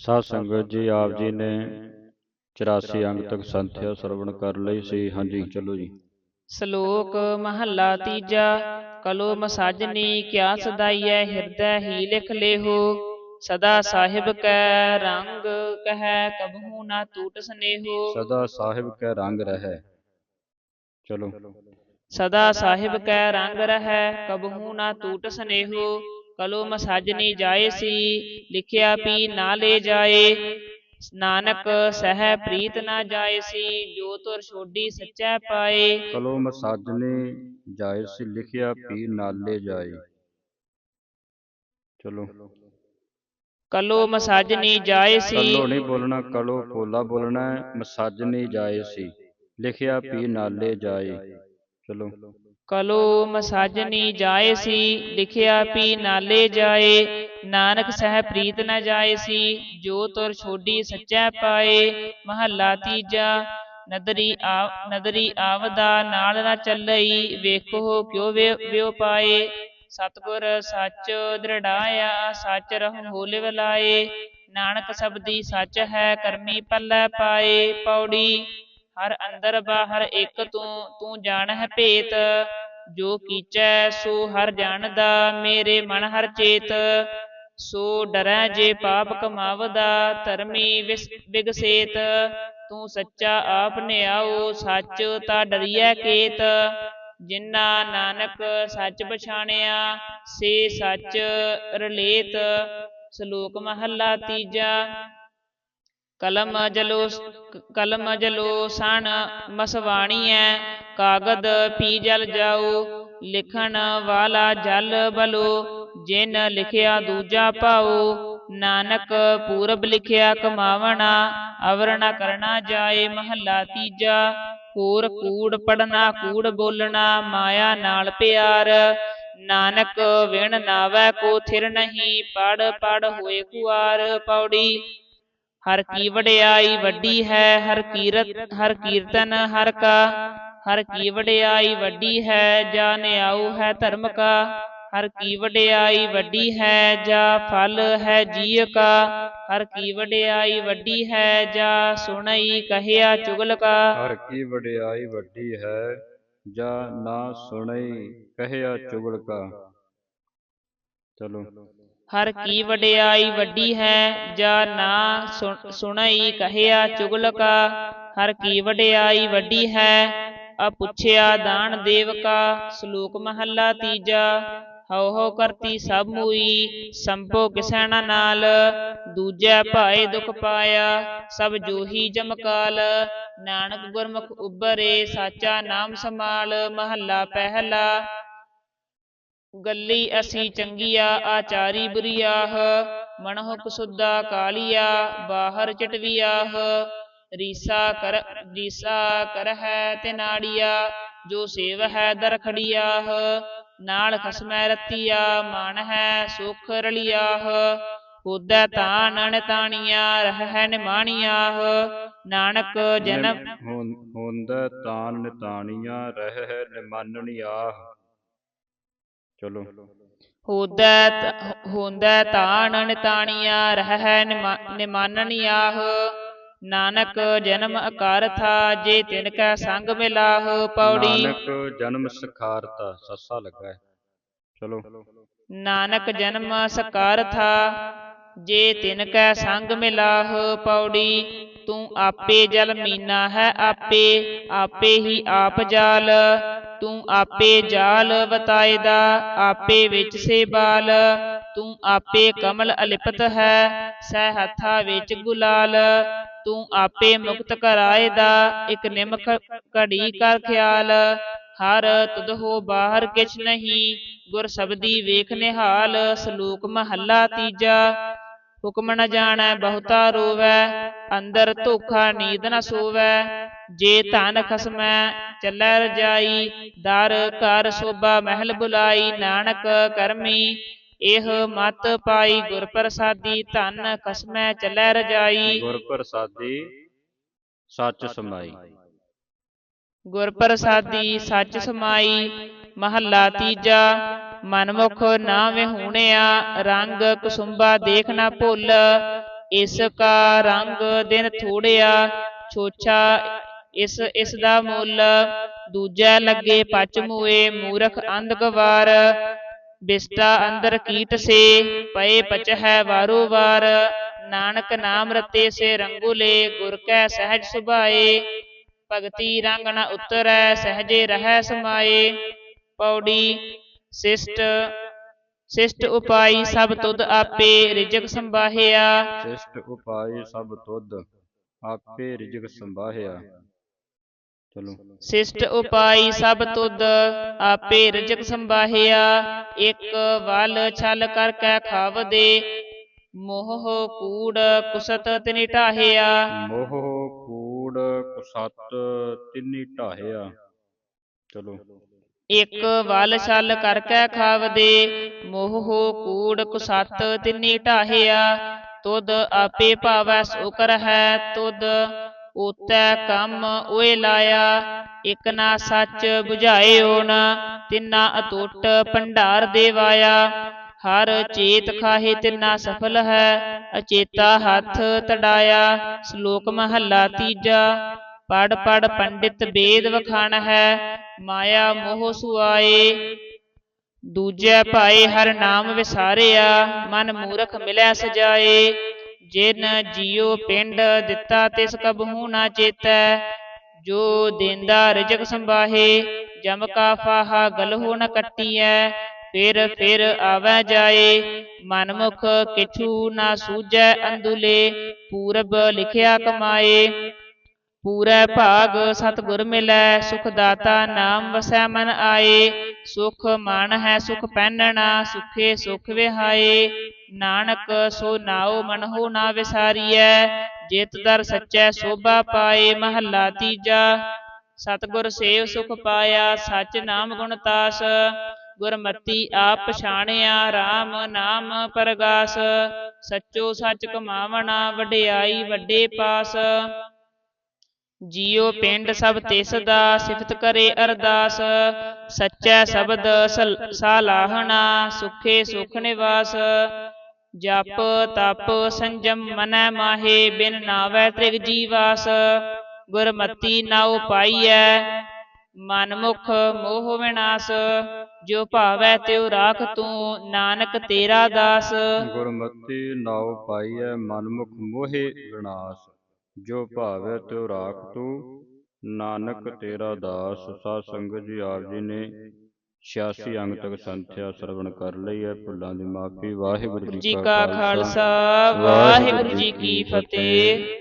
ਸਾਧ ਸੰਗਤ ਜੀ ਆਪ ਜੀ ਨੇ 84 ਅੰਗ ਤੱਕ ਸੰਥਿਆ ਸਰਵਣ ਕਰ ਲਈ ਸੀ। ਹਾਂਜੀ ਚਲੋ ਜੀ। ਸ਼ਲੋਕ ਮਹੱਲਾ ਤੀਜਾ ਕਲੋ ਮਸਾਜਨੀ ਕਿਆ ਸਦਾਈਐ ਹਿਰਦੈ ਹੀ ਲਿਖ ਲੇਹੋ। ਸਦਾ ਸਾਹਿਬ ਕੈ ਰੰਗ ਕਹੈ ਕਬਹੂ ਨਾ ਟੂਟ ਸਨੇਹੋ। ਸਦਾ ਸਾਹਿਬ ਕੈ ਰੰਗ ਰਹੈ। ਚਲੋ। ਸਦਾ ਸਾਹਿਬ ਕੈ ਰੰਗ ਰਹੈ ਕਬਹੂ ਨਾ ਟੂਟ ਸਨੇਹੋ। ਕਲੋ ਮਸਾਜਨੀ ਜਾਏ ਸੀ ਲਿਖਿਆ ਪੀ ਨਾ ਲੈ ਜਾਏ ਨਾਨਕ ਸਹਿ ਪ੍ਰੀਤ ਨਾ ਜਾਏ ਸੀ ਜੋ ਤੁਰ ਛੋਡੀ ਸੱਚੈ ਪਾਏ ਕਲੋ ਮਸਾਜਨੇ ਜਾਏ ਸੀ ਲਿਖਿਆ ਪੀ ਨਾਲੇ ਜਾਏ ਚਲੋ ਕਲੋ ਮਸਾਜਨੀ ਜਾਏ ਸੀ ਕਲੋ ਨਹੀਂ ਬੋਲਣਾ ਕਲੋ ਪੋਲਾ ਬੋਲਣਾ ਹੈ, ਮਸਾਜਨੇ ਜਾਏ ਸੀ ਲਿਖਿਆ ਪੀ ਨਾਲੇ ਜਾਏ ਚਲੋ ਕਲੋ ਮਸਾਜਨੀ ਜਾਏ ਸੀ, ਲਿਖਿਆ ਪੀ ਨਾਲੇ ਜਾਏ। ਨਾਨਕ ਸਹਿ ਪ੍ਰੀਤ ਨ ਜਾਏ ਸੀ, ਜੋ ਤੁਰ ਛੋਡੀ ਸੱਚੈ ਪਾਏ। ਮਹੱਲਾ ਤੀਜਾ, ਨਦਰੀ ਆ, ਨਦਰੀ ਆਵਦਾ ਨਾਲ ਨਾ ਚੱਲਈ, ਵੇਖੋ ਕਿਉ ਵਿਉ ਪਾਏ। ਸਤਗੁਰ ਸੱਚ ਦ੍ਰਿੜਾਇਆ, ਸੱਚ ਰਹਿ ਹੋਲੇ ਵਲਾਏ। ਨਾਨਕ ਸਬਦੀ ਸੱਚ ਹੈ, ਕਰਮੀ ਪੱਲੇ ਪਾਏ। ਪੌੜੀ, ਹਰ ਅੰਦਰ ਬਾਹਰ ਇੱਕ ਤੂੰ ਤੂੰ ਜਾਣ ਹੈ ਭੇਤ। ਜੋ ਕੀਚੈ ਸੋ ਹਰ ਜਾਣਦਾ, ਮੇਰੇ ਮਨ ਹਰ ਚੇਤ। ਸੋ ਡਰੈ ਜੇ ਪਾਪ ਕਮਾਵਦਾ, ਧਰਮੀ ਵਿਗਸੇਤ। ਤੂੰ ਸੱਚਾ ਆਪ ਨਿਆਓ, ਸੱਚ ਤਾ ਡਰੀਐ ਕੇਤ। ਜਿਨ੍ਹਾਂ ਨਾਨਕ ਸੱਚ ਪਛਾਣਿਆ, ਸੇ ਸੱਚ ਰਲੇਤ। ਸ਼ਲੋਕ ਮਹੱਲਾ ਤੀਜਾ ਕਲਮ ਜਲੋ ਕਲਮ ਜਲੋ ਸਣ ਮਸਵਾਣੀਐ, ਕਾਗਦ ਪੀ ਜਲ ਜਾਓ, ਲਿਖਣ ਵਾਲਾ ਜਲ ਬਲੋ, ਜਿਨ ਲਿਖਿਆ ਦੂਜਾ ਪਾਓ ਨਾਨਕ ਪੂਰਬ ਲਿਖਿਆ ਕਮਾਵਣਾ ਅਵਰ ਕਰਨਾ ਜਾਏ ਮਹੱਲਾ ਤੀਜਾ, ਹੋਰ ਕੂੜ ਪੜਨਾ ਕੂੜ ਬੋਲਣਾ, ਮਾਇਆ ਨਾਲ ਪਿਆਰ, ਨਾਨਕ ਵਿਣ ਨਾਵੈ ਕੋ ਥਿਰ ਨਹੀਂ ਪੜ ਪੜ ਹੋਏ ਕੁਆਰ ਪੌੜੀ ਹਰ ਕੀ ਵਡਿਆਈ ਵੱਡੀ ਹੈ ਹਰ ਕੀਰਤ ਹਰ ਕੀਰਤਨ ਹਰ ਕਾ ਹਰ ਕੀ ਵਡਿਆਈ ਵੱਡੀ ਹੈ ਜਾ ਨਿਆਉ ਹੈ ਧਰਮ ਕਾ ਹਰ ਕੀ ਵਡਿਆਈ ਵੱਡੀ ਹੈ ਜਾ ਫਲ ਹੈ ਜੀਅ ਕਾ ਹਰ ਕੀ ਵਡਿਆਈ ਵੱਡੀ ਹੈ ਜਾ ਸੁਣਈ ਕਹਿਆ ਚੁਗਲ ਕਾ ਹਰ ਕੀ ਵਡਿਆਈ ਵੱਡੀ ਹੈ ਜਾਂ ਨਾ ਸੁਣਈ ਕਹਿਆ ਚੁਗਲ ਕਾ ਚਲੋ ਹਰ ਕੀ ਵਡਿਆਈ ਵੱਡੀ ਹੈ, ਜਾਂ ਨਾ ਸੁਣ- ਸੁਣਈ ਕਹਿਆ ਚੁਗਲ ਕਾ ਹਰ ਕੀ ਵਡਿਆਈ ਵੱਡੀ ਹੈ ਆ ਪੁੱਛਿਆ ਦਾਨ ਦੇਵ ਕਾ ਸ਼ਲੋਕ ਮਹੱਲਾ ਤੀਜਾ। ਹਉ ਹਉ ਕਰਤੀ ਸਭ ਮੂਈ, ਸੰਭੋ ਕਿਸੈ ਨਾਲ। ਦੂਜੈ ਭਾਏ ਦੁਖ ਪਾਇਆ, ਸਭ ਜੋਹੀ ਜਮਕਾਲ। ਨਾਨਕ ਗੁਰਮੁਖ ਉਬਰੇ ਸਾਚਾ ਨਾਮ ਸਮਾਲ ਮਹੱਲਾ ਪਹਿਲਾ। ਗੱਲੀ ਅਸੀਂ ਚੰਗੀਆ, ਆਚਾਰੀ ਬੁਰੀਆਹ ਮਨਹੁ ਕਸੁੱਦਾ ਕਾਲੀਆ, ਬਾਹਰ ਚਟਵੀਆਹ। ਰੀਸਾ ਕਰ, ਰੀਸਾ ਕਰਹਿ ਤੇ ਨਾੜੀਆ, ਜੋ ਸੇਵ ਹੈ ਦਰਖੜੀਆਹ ਨਾਲ ਖਸਮੈ ਰਤੀਆ ਮਨ ਹੈ ਸੁਖ ਰਲਿਆਹ। ਹੋਦੈ ਤਾਨ ਅਣਤਾਣੀਆ ਰਹਿ ਨਿਮਾਣੀਆਹ। ਨਾਨਕ ਜਨਮ ਹੁੰਦਾ ਤਾਨ ਨਿਤਾਣੀਆਂ ਰਹਿ ਨਿਮਾਨਣੀ ਆਹ ਚਲੋ। ਹੋਦੈ ਹੋਂਦੈ ਤਾਣ ਨਿਤਾਣੀਆ ਰਹਿ ਨਿਮਾ- ਨਿਮਾਨਣੀਆਹ। ਨਾਨਕ ਜਨਮ ਅਕਾਰ ਥਾ ਜੇ ਤਿਨ ਕੈ ਸੰਗ ਮਿਲਾਹ ਪੌੜੀ ਨਾਨਕ ਜਨਮ ਸਖਾਰਤਾ ਸੱਸਾ ਲੱਗਾ ਹੈ ਚਲੋ। ਨਾਨਕ ਜਨਮ ਸਕਾਰ ਥਾ ਜੇ ਤਿਨ ਕੈ ਸੰਗ ਮਿਲਾਹ ਪੌੜੀ। ਤੂੰ ਆਪੇ ਜਲ ਮੀਨਾ ਹੈ ਆਪੇ ਆਪੇ ਹੀ ਆਪ ਜਾਲ। ਤੂੰ ਆਪੇ ਜਾਲ ਵਤਾਇਦਾ ਆਪੇ ਵਿੱਚ ਸੇ ਬਾਲ ਤੂੰ ਆਪੇ ਕਮਲ ਅਲਿਪਤ ਹੈ, ਸਹਿ ਹੱਥਾ ਵਿੱਚ ਗੁਲਾਲ। ਤੂੰ ਆਪੇ ਮੁਕਤ ਕਰਾਇਦਾ ਇਕ ਨਿਮਖ ਘੜੀ ਕਰ ਖਿਆਲ। ਹਰ ਤੁਧ ਹੋ ਬਾਹਰ ਕਿਛ ਨਹੀਂ, ਗੁਰ ਸਬਦੀ ਵੇਖ ਨਿਹਾਲ, ਸਲੂਕ ਮਹੱਲਾ ਤੀਜਾ। ਹੁਕਮ ਨ ਜਾਣੈ, ਬਹੁਤਾ ਰੋਵੈ, ਅੰਦਰ ਧੋਖਾ ਨੀਂਦ ਨ ਸੋਵੈ। ਜੇ ਧਨ ਖਸਮੈ ਚੱਲੈ ਰਜਾਈ ਦਰ ਘਰ ਸੋਭਾ ਮਹਿਲ ਬੁਲਾਈ ਨਾਨਕ ਕਰਮੀ ਇਹ ਮਤ ਪਾਈ ਗੁਰ ਪ੍ਰਸਾਦੀ ਧਨ ਖਸਮੈ ਚੱਲੈ ਰਜਾਈ ਗੁਰ ਪ੍ਰਸਾਦੀ ਸੱਚ ਸਮਾਈ ਗੁਰ ਪ੍ਰਸਾਦੀ ਸੱਚ ਸਮਾਈ ਮਹੱਲਾ ਤੀਜਾ ਮਨਮੁਖ ਨਾ ਵਿਹੂਣਿਆ ਰੰਗ ਕੁਸੁੰਬਾ ਦੇਖ ਨਾ ਭੁੱਲ ਇਸ ਕਾ ਰੰਗ ਦਿਨ ਥੋੜਿਆ ਛੋਛਾ ਇਸ ਇਸ ਦਾ ਮੁੱਲ ਦੂਜਾ ਲੱਗੇ ਪਚ ਮੂਏ ਮੂਰਖ ਅੰਧ ਗਵਾਰ ਅੰਦਰ ਕੀਟ ਸੇ, ਪਏ ਪਚ ਹੈ ਵਾਰੋ ਵਾਰ। ਨਾਨਕ ਨਾਮ ਰਤੇ ਸੇ ਰੰਗੁਲੇ, ਗੁਰ ਕੈ ਸਹਿਜ ਸੁਭਾਏ। ਭਗਤੀ ਰੰਗ ਨ ਉਤਰੈ, ਸਹਜੇ ਰਹਿ ਸਮਾਏ। ਪੌੜੀ, ਸਿਸ਼ਟ ਸਿਸ਼ਟ ਉਪਾਈ ਸਭ ਤੁਧ ਆਪੇ, ਰਿਜਕ ਸੰਬਾਹਿਆ ਸਿਸ਼ਟ ਉਪਾਈ ਸਭ ਤੁਧ ਆਪੇ, ਰਿਜਕ ਸੰਭਾਹਿਆ। ਚਲੋ ਸਿਸ਼ਟ ਉਪਾਈ ਸਭ ਤੁਧ ਆਪੇ ਰਿਜਕ ਸੰਬਾਹਿਆ ਇੱਕ ਵਲ ਛਲ ਕਰ ਕੈ ਖਾਵਦੇ ਮੋਹ ਕੂੜ ਕੁਸਤ ਤਿਨਿ ਢਾਹਿਆ ਮੋਹ ਕੂੜ ਕੁਸਤ ਤਿੰਨੀ ਢਾਹਿਆ ਚਲੋ ਇੱਕ ਵਲ ਛਲ ਕਰ ਕੈ ਖਾਵਦੇ ਮੋਹ ਕੂੜ ਕੁਸਤ ਤਿਨਿ ਢਾਹਿਆ ਤੁਧ ਆਪੇ ਭਾਵੈ ਸੋ ਕਰਹਿ ਤੁਧ ਓਤੈ ਕੰਮ ਓਏ ਲਾਇਆ, ਇਕ ਨਾ ਸੱਚ 부ਝਾਇਓ ਨ, ਤਿੰਨਾ ਅਟੁੱਟ ਭੰਡਾਰ ਦੇਵਾਇਆ। ਹਰ ਚੇਤ ਖਾਹੇ ਤਿੰਨਾ ਸਫਲ ਹੈ, ਅਚੇਤਾ ਹੱਥ ਤੜਾਇਆ, ਸ਼ਲੋਕ ਮਹੱਲਾ ਤੀਜਾ। ਪੜ ਪੜ ਪੰਡਿਤ ਵੇਦ ਵਖਾਣ ਹੈ, ਮਾਇਆ ਮੋਹ ਸੁਆਏ। ਦੂਜੇ ਭਾਏ ਹਰ ਨਾਮ ਵਿਸਾਰਿਆ, ਮਨ ਮੂਰਖ ਮਿਲੈ ਸਜਾਏ। ਜਿਨ ਜੀਉ ਪਿੰਡ ਦਿੱਤਾ, ਤਿਸ ਕਬਹੂ ਨਾ ਚੇਤੈ। ਜੋ ਦੇਂਦਾ ਰਿਜਕ ਸੰਬਾਹੇ ਜਮ ਕਾ ਫਾਹਾ ਗਲਹੋ ਨ ਕੱਟੀਐ। ਫਿਰ ਫਿਰ ਆਵੈ ਜਾਏ, ਮਨਮੁਖ ਕਿਛੂ ਨਾ ਸੂਝੈ ਅੰਦੁਲੇ। ਪੂਰਬ ਲਿਖਿਆ ਕਮਾਏ, ਪੂਰੈ ਭਾਗ ਸਤਿਗੁਰ ਮਿਲੈ। ਸੁਖ ਦਾਤਾ ਨਾਮ ਵਸੈ ਮਨ ਆਏ। ਸੁਖ ਮਨ ਹੈ ਸੁਖ ਪਹਿਨਣਾ ਸੁਖੇ ਸੁਖ ਵਿਹਾਏ। ਨਾਨਕ, ਸੋ ਨਾਉ ਮਨਹੁ ਨਾ ਵਿਸਾਰੀਐ। ਜਿਤ ਦਰ ਸੱਚੈ ਸੋਭਾ ਪਾਏ, ਮਹੱਲਾ ਤੀਜਾ। ਸਤਿਗੁਰ ਸੇਵ ਸੁਖ ਪਾਇਆ, ਸਚ ਨਾਮ ਗੁਣ ਤਾਸ। ਗੁਰਮਤੀ ਆਪ ਪਛਾਣਿਆ RAM ਨਾਮ ਪਰਗਾਸ। ਸੱਚੋ ਸੱਚ ਕਮਾਵਣਾ, ਵਡਿਆਈ ਵੱਡੇ ਪਾਸ। ਜੀਉ ਪਿੰਡ ਸਭ ਤਿਸ ਦਾ ਸਿਫਤ ਕਰੇ ਅਰਦਾਸ। ਸੱਚਾ ਸ਼ਬਦ ਸਲ- ਸਾਲਾਹਣਾ ਸੁਖੇ ਸੁਖ ਨਿਵਾਸ। ਜਪ ਤਪ ਸੰਜਮ ਮਨੈ ਮਾਹੇ ਬਿਨ ਨਾਵੈ ਤ੍ਰਿਗ ਜੀਵਾਸ। ਗੁਰਮਤੀ ਨਾਉ ਪਾਈਐ ਮਨਮੁਖ ਮੋਹ ਵਿਨਾਸ਼। ਜੋ ਭਾਵੈ ਤਿਉ ਰਾਖ ਤੂੰ ਨਾਨਕ ਤੇਰਾ ਦਾਸ। ਗੁਰਮਤੀ ਨਾਉ ਪਾਈਐ ਮਨਮੁਖ ਮੋਹਿ ਵਿਨਾਸ਼। ਜੋ ਭਾਵੈ ਤਿਉ ਰਾਖ ਤੂੰ ਨਾਨਕ ਤੇਰਾ ਦਾਸ ਸਾਧ ਸੰਗਤ ਜੀ ਆਪ ਜੀ ਨੇ 86 ਅੰਗ ਤੱਕ ਸੰਥਿਆ ਸਰਵਣ ਕਰ ਲਈ ਹੈ। ਭੁੱਲਾਂ ਦੀ ਮਾਫੀ ਵਾਹਿਗੁਰੂ ਜੀ ਕਾ ਖਾਲਸਾ। ਵਾਹਿਗੁਰੂ ਜੀ ਕੀ ਫਤਿਹ।